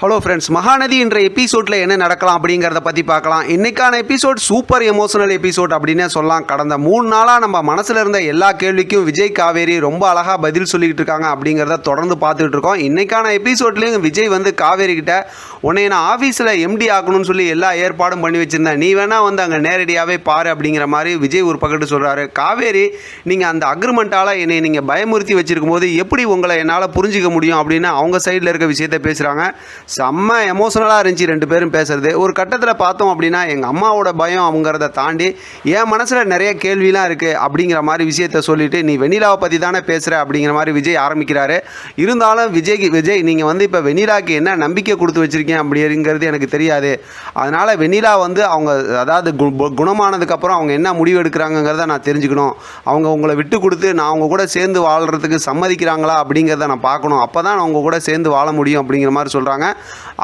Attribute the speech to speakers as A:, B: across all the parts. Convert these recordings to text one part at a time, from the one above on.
A: Hello friends Mahanadi என்ற எபிசோடில் என்ன நடக்கலாம் அப்படிங்கிறத பற்றி பார்க்கலாம். இன்றைக்கான எபிசோட் சூப்பர் எமோஷனல் எபிசோட் அப்படின்னே சொல்லலாம். கடந்த மூணு நாளாக நம்ம மனசில் இருந்த எல்லா கேள்விக்கும் விஜய் காவேரி ரொம்ப அழகாக பதில் சொல்லிக்கிட்டு இருக்காங்க அப்படிங்கிறத தொடர்ந்து பார்த்துக்கிட்டு இருக்கோம். இன்றைக்கான எபிசோட்லேயும் விஜய் வந்து காவேரி கிட்ட உன்னை நான் ஆஃபீஸில் எம்டி ஆக்கணும்னு சொல்லி எல்லா ஏற்பாடும் பண்ணி வச்சுருந்தேன். நீ வேணால் வந்து அங்கே நேரடியாகவே பாரு அப்படிங்கிற மாதிரி விஜய் ஒரு பக்கத்து சொல்கிறாரு காவேரி நீங்கள் அந்த அக்ரிமெண்ட்டால் என்னை நீங்கள் பயமுறுத்தி வச்சிருக்கும் போது எப்படி உங்களை என்னால் புரிஞ்சிக்க முடியும்? அப்படின்னு அவங்க சைடில் இருக்க விஷயத்த பேசுகிறாங்க செம்ம எமோஷனலாக இருந்துச்சு ரெண்டு பேரும் பேசுறது. ஒரு கட்டத்தில் பார்த்தோம் அப்படின்னா எங்கள் அம்மாவோட பயம் அவங்கிறத தாண்டி என் மனசில் நிறைய கேள்விலாம் இருக்குது அப்படிங்கிற மாதிரி விஷயத்த சொல்லிட்டு நீ வெண்ணிலாவை பற்றி தானே பேசுகிற அப்படிங்கிற மாதிரி விஜய் ஆரம்பிக்கிறாரு. இருந்தாலும் விஜய்க்கு விஜய் நீங்கள் வந்து இப்போ வெண்ணிலாக்கு என்ன நம்பிக்கை கொடுத்து வச்சிருக்கீங்க அப்படிங்கிறது எனக்கு தெரியாது. அதனால் வெண்ணிலா வந்து அவங்க அதாவது கு- குணமானதுக்கப்புறம் அவங்க என்ன முடிவு எடுக்கிறாங்கங்கிறத நான் தெரிஞ்சுக்கணும். அவங்க உங்களை விட்டு கொடுத்து நான் அவங்க கூட சேர்ந்து வாழ்கிறதுக்கு சம்மதிக்கிறாங்களா? அப்படிங்கிறத நான் பார்க்கணும். அப்போ தான் அவங்க கூட சேர்ந்து வாழ முடியும் அப்படிங்கிற மாதிரி சொல்கிறாங்க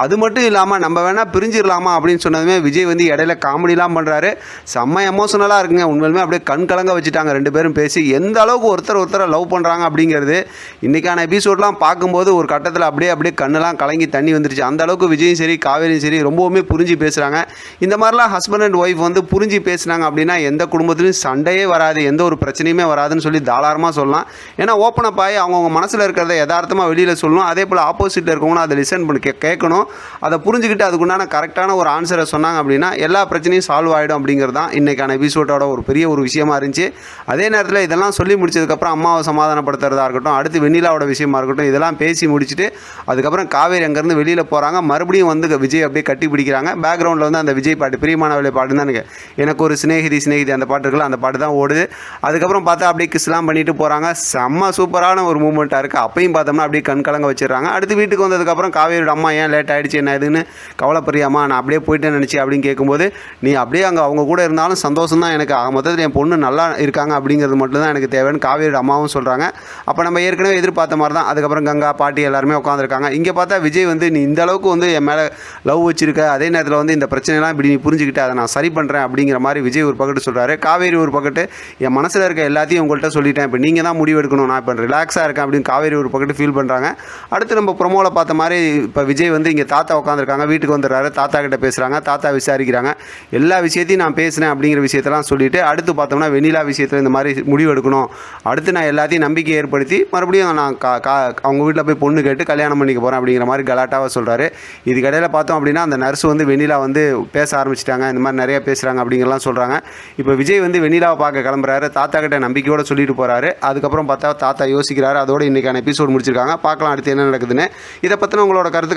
A: அது மட்டும் இல்லாமல் நம்ம வேணால் பிரிஞ்சிடலாமா அப்படின்னு சொன்னதுமே விஜய் வந்து இடையில காமெடிலாம் பண்ணுறாரு செம்ம எமோஷனலாக இருக்குங்க. உண்மையிலுமே அப்படியே கண் கலங்க வச்சுட்டாங்க ரெண்டு பேரும் பேசி. எந்த அளவுக்கு ஒருத்தர் ஒருத்தரை லவ் பண்ணுறாங்க அப்படிங்கிறது இன்றைக்கான எபிசோட்லாம் பார்க்கும்போது ஒரு கட்டத்தில் அப்படியே அப்படியே கண்ணெல்லாம் கலங்கி தண்ணி வந்துருச்சு. அந்த அளவுக்கு விஜயும் சரி காவேரியும் சரி ரொம்பவுமே புரிஞ்சு பேசுகிறாங்க இந்த மாதிரிலாம் ஹஸ்பண்ட் அண்ட் ஒய்ஃப் வந்து புரிஞ்சு பேசுனாங்க அப்படின்னா எந்த குடும்பத்துலையும் சண்டையே வராது. எந்த ஒரு பிரச்சனையுமே வராதுன்னு சொல்லி தாராளமாக சொல்லலாம். ஏன்னா ஓப்பன் அப் ஆகி அவங்கவுங்க மனசில் இருக்கிறத யதார்த்தமாக வெளியில் சொல்லணும். அதே போல் ஆப்போசிட்டில் இருக்கவங்களும் அதை லிசன் பண்ணி. கேட்கணும். அதை புரிஞ்சுக்கிட்டு அதுக்குண்டான கரெக்டான ஒரு ஆன்சரை சொன்னாங்க அப்படின்னா எல்லா பிரச்சனையும் சால்வ் ஆகிடும் அப்படிங்கிறது தான் இன்றைக்கான எபிசோட்டோட ஒரு பெரிய ஒரு விஷயமா இருந்துச்சு. அதே நேரத்தில் இதெல்லாம் சொல்லி முடிச்சதுக்கப்புறம் அம்மாவை சமாதானப்படுத்துறதா இருக்கட்டும் அடுத்து வெண்ணிலாவோட விஷயமா இருக்கட்டும் இதெல்லாம் பேசி முடிச்சுட்டு அதுக்கப்புறம் காவேரி அங்கேருந்து வெளியில் போகிறாங்க மறுபடியும் வந்து விஜய் அப்படியே கட்டி பிடிக்கிறாங்க. பேக்ரவுண்டில் வந்து அந்த விஜய் பாட்டு பிரியமானவளை பாட்டு தான் எனக்கு எனக்கு ஒரு சிநேகிதி சிநேகிதி அந்த பாட்டு இருக்குல்ல அந்த பாட்டு தான் ஓடுது. அதுக்கப்புறம் பார்த்தா அப்படியே கிஸ்லாம் பண்ணிட்டு போகிறாங்க செம்ம சூப்பரான ஒரு மூமெண்ட்டாக இருக்குது அப்பையும் பார்த்தோம்னா அப்படியே கண் கலங்க அடுத்து வீட்டுக்கு வந்ததுக்கப்புறம் காவேரியோட அம்மா ஏன் லேட் ஆகிடுச்சு என்ன இதுன்னு கவலைப்பறியாமா நான் அப்படியே போயிட்டேன்னு நினச்சி அப்படின்னு கேட்கும்போது நீ அப்படியே அங்கே அவங்க கூட இருந்தாலும் சந்தோஷம் தான் எனக்கு. ஆக மொத்தத்தில் என் பொண்ணு நல்லா இருக்காங்க அப்படிங்கிறது மட்டும் தான் எனக்கு தேவைன்னு காவேரி அம்மாவும் சொல்கிறாங்க அப்போ நம்ம ஏற்கனவே எதிர்பார்த்த மாதிரி தான் அதுக்கப்புறம் கங்கா பாட்டி எல்லாருமே உட்காந்துருக்காங்க இங்கே பார்த்தா விஜய் வந்து நீ இந்த அளவுக்கு வந்து என் மேலே லவ் வச்சிருக்க. அதே நேரத்தில் வந்து இந்த பிரச்சனைலாம் இப்படி நீ புரிஞ்சுக்கிட்டு. அதை நான் சரி பண்ணுறேன் அப்படிங்கிற மாதிரி விஜய் ஒரு பக்கத்து சொல்கிறாரு காவேரி ஒரு பக்கத்து என் மனசில் இருக்க எல்லாத்தையும் உங்கள்கிட்ட சொல்லிட்டேன். இப்போ நீங்கள் தான் முடிவு எடுக்கணும். நான் இப்போ ரிலாக்ஸாக இருக்கேன். அப்படின்னு காவேரி ஒரு பக்கத்து ஃபீல் பண்ணுறாங்க அடுத்து நம்ம ப்ரொமோவில் பார்த்த மாதிரி இப்போ விஜய் வந்து இங்கே தாத்தா உட்காந்துருக்காங்க வீட்டுக்கு வந்துடுறாரு. தாத்தா கிட்ட பேசுகிறாங்க தாத்தா விசாரிக்கிறாங்க. எல்லா விஷயத்தையும் நான் பேசுகிறேன் அப்படிங்கிற விஷயத்தெல்லாம் சொல்லிவிட்டு அடுத்து பார்த்தோம்னா வெண்ணிலா விஷயத்தில் இந்த மாதிரி முடிவு எடுக்கணும். அடுத்து நான் எல்லாத்தையும் நம்பிக்கை ஏற்படுத்தி மறுபடியும் நான் கா கா அவங்க வீட்டில் போய் பொண்ணு கேட்டு கல்யாணம் பண்ணிக்க போகிறேன் அப்படிங்கிற மாதிரி கலாட்டாவாக சொல்கிறாரு இதுக்கடையில் பார்த்தோம் அப்படின்னா அந்த நர்ஸ் வந்து வெண்ணிலா வந்து பேச ஆரம்பிச்சிட்டாங்க. இந்த மாதிரி நிறைய பேசுகிறாங்க அப்படிங்கிறலாம் சொல்கிறாங்க இப்போ விஜய் வந்து வெண்ணிலாவை பார்க்க கிளம்புறாரு. தாத்தா கிட்ட நம்பிக்கையோட சொல்லிட்டு போகிறாரு அதுக்கப்புறம் பார்த்தா தாத்தா யோசிக்கிறாரு. அதோட இன்றைக்கான எபிசோட் முடிச்சிருக்காங்க. பார்க்கலாம் அடுத்து என்ன நடக்குதுன்னு. இதை பற்றின உங்களோட கருத்து